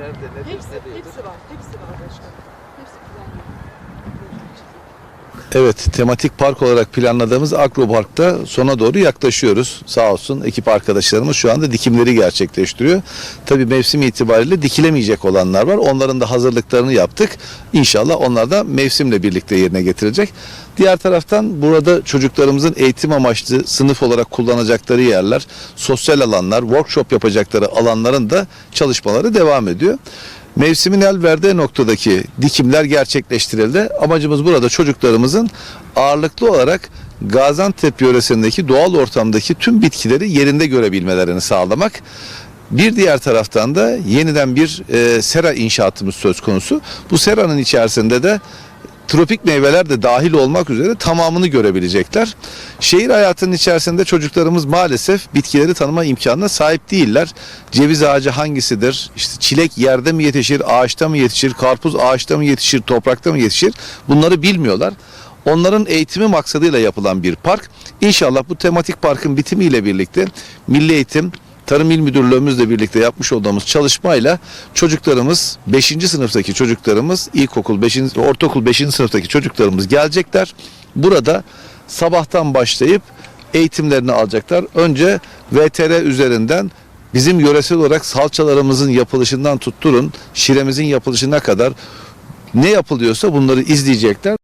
nerede, nedir, Hepsi, ne değildir? hepsi var. Hepsi var başkanım. Hepsi planlı. Evet, tematik park olarak planladığımız Akropark'ta sona doğru yaklaşıyoruz. Sağ olsun ekip arkadaşlarımız şu anda dikimleri gerçekleştiriyor. Tabii mevsim itibariyle dikilemeyecek olanlar var. Onların da hazırlıklarını yaptık. İnşallah onlar da mevsimle birlikte yerine getirilecek. Diğer taraftan burada çocuklarımızın eğitim amaçlı sınıf olarak kullanacakları yerler, sosyal alanlar, workshop yapacakları alanların da çalışmaları devam ediyor. Mevsimin el verdiği noktadaki dikimler gerçekleştirildi. Amacımız burada çocuklarımızın ağırlıklı olarak Gaziantep yöresindeki doğal ortamdaki tüm bitkileri yerinde görebilmelerini sağlamak. Bir diğer taraftan da yeniden bir e, sera inşaatımız söz konusu. Bu seranın içerisinde de tropik meyveler de dahil olmak üzere tamamını görebilecekler. Şehir hayatının içerisinde çocuklarımız maalesef bitkileri tanıma imkanına sahip değiller. Ceviz ağacı hangisidir? İşte çilek yerde mi yetişir, ağaçta mı yetişir, karpuz ağaçta mı yetişir, toprakta mı yetişir? Bunları bilmiyorlar. Onların eğitimi maksadıyla yapılan bir park. İnşallah bu tematik parkın bitimiyle birlikte Milli Eğitim Tarım İl Müdürlüğümüzle birlikte yapmış olduğumuz çalışmayla çocuklarımız 5. sınıftaki çocuklarımız ilkokul 5. ortaokul 5. sınıftaki çocuklarımız gelecekler. Burada sabahtan başlayıp eğitimlerini alacaklar. Önce VTR üzerinden bizim yöresel olarak salçalarımızın yapılışından tutturun, şiremizin yapılışına kadar ne yapılıyorsa bunları izleyecekler.